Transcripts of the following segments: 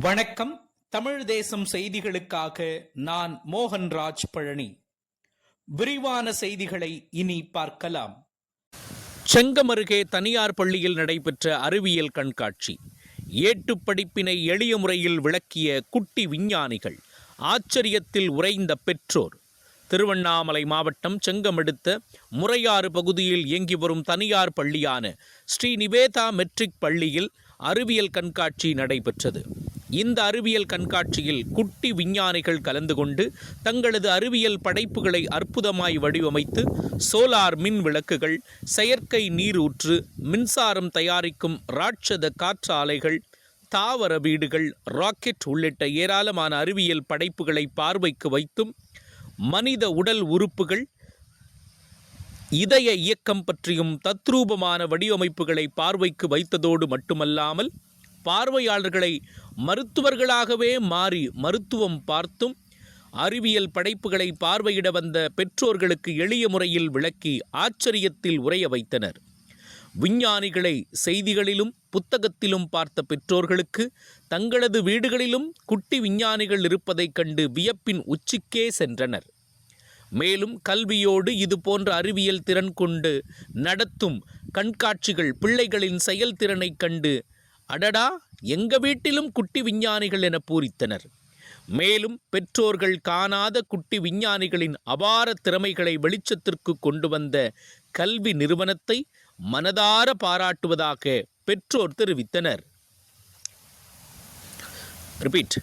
வணக்கம். தமிழ் தேசம் செய்திகளுக்காக நான் மோகன்ராஜ் பழனி. விரிவான செய்திகளை இனி பார்க்கலாம். செங்கம் அருகே தனியார் பள்ளியில் நடைபெற்ற அறிவியல் கண்காட்சி. ஏட்டுப் படிப்பினை எளிய முறையில் விளக்கிய குட்டி விஞ்ஞானிகள் ஆச்சரியத்தில் உறைந்த பெற்றோர். திருவண்ணாமலை மாவட்டம் செங்கம் அடுத்த முறையாறு பகுதியில் இயங்கி வரும் தனியார் பள்ளியான ஸ்ரீ நிவேதா மெட்ரிக் பள்ளியில் அறிவியல் கண்காட்சி நடைபெற்றது. இந்த அறிவியல் கண்காட்சியில் குட்டி விஞ்ஞானிகள் கலந்து கொண்டு தங்களது அறிவியல் படைப்புகளை அற்புதமாய் வடிவமைத்து சோலார் மின் விளக்குகள் செயற்கை நீரூற்று மின்சாரம் தயாரிக்கும் ராட்சத காற்றாலைகள் தாவர வீடுகள் ராக்கெட் உள்ளிட்ட ஏராளமான அறிவியல் படைப்புகளை பார்வைக்கு வைத்தும் மனித உடல் உறுப்புகள் இதய இயக்கம் பற்றியும் தத்ரூபமான வடிவமைப்புகளை பார்வைக்கு வைத்ததோடு மட்டுமல்லாமல் பார்வையாளர்களை மருத்துவர்களாகவே மாறி மருத்துவம் பார்த்தும் அறிவியல் படைப்புகளை பார்வையிட வந்த பெற்றோர்களுக்கு எளிய முறையில் விளக்கி ஆச்சரியத்தில் உரைய வைத்தனர். விஞ்ஞானிகளை செய்திகளிலும் புத்தகத்திலும் பார்த்த பெற்றோர்களுக்கு தங்களது வீடுகளிலும் குட்டி விஞ்ஞானிகள் இருப்பதைக் கண்டு வியப்பின் உச்சிக்கே சென்றனர். மேலும் கல்வியோடு இது போன்ற அறிவியல் திறன் கொண்டு நடத்தும் கண்காட்சிகள் பிள்ளைகளின் செயல்திறனைக் கண்டு அடடா எங்க வீட்டிலும் குட்டி விஞ்ஞானிகள் என பூரித்தனர். மேலும் பெற்றோர்கள் காணாத குட்டி விஞ்ஞானிகளின் அபார திறமைகளை வெளிச்சத்திற்கு கொண்டு வந்த கல்வி நிறுவனத்தை மனதார பாராட்டுவதாக பெற்றோர் தெரிவித்தனர். ரிப்பீட்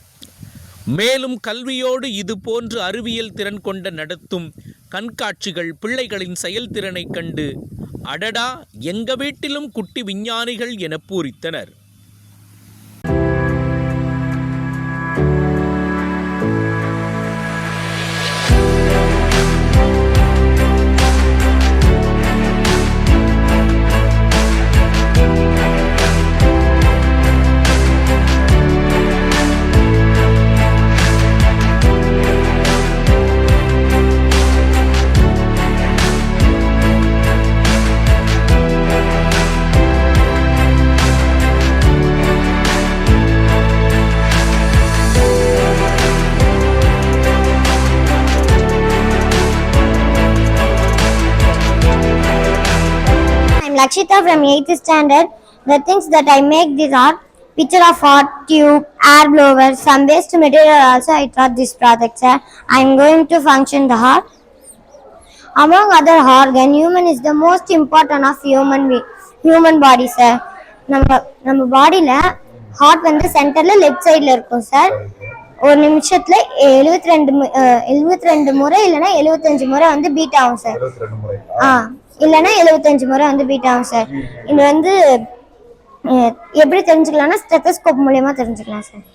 மேலும் கல்வியோடு இது போன்று அறிவியல் திறன் கொண்ட நடத்தும் கண்காட்சிகள் பிள்ளைகளின் செயல்திறனைக் கண்டு அடடா எங்க வீட்டிலும் குட்டி விஞ்ஞானிகள் என பூரித்தனர். Lakshita from 8th standard. The things that I make these are picture of hot tube, air blower, some waste material also I taught this project sir. I'm going to function the heart. Among other organ, human is the most important of human be- human body sir. நம்ம நம்ம பாடியில் heart வந்து சென்டரில் left சைடில் இருக்கும் sir ஒரு நிமிஷத்தில் எழுபத்தி ரெண்டு எழுபத்தி ரெண்டு முறை இல்லைன்னா எழுபத்தஞ்சு முறை வந்து பீட் ஆகும் சார் ஆ இல்லைன்னா எழுபத்தஞ்சு முறை வந்து பீட் ஆகும் சார் இது வந்து எப்படி தெரிஞ்சுக்கலாம்னா ஸ்டெத்தஸ்கோப் மூலயமா தெரிஞ்சுக்கலாம் சார்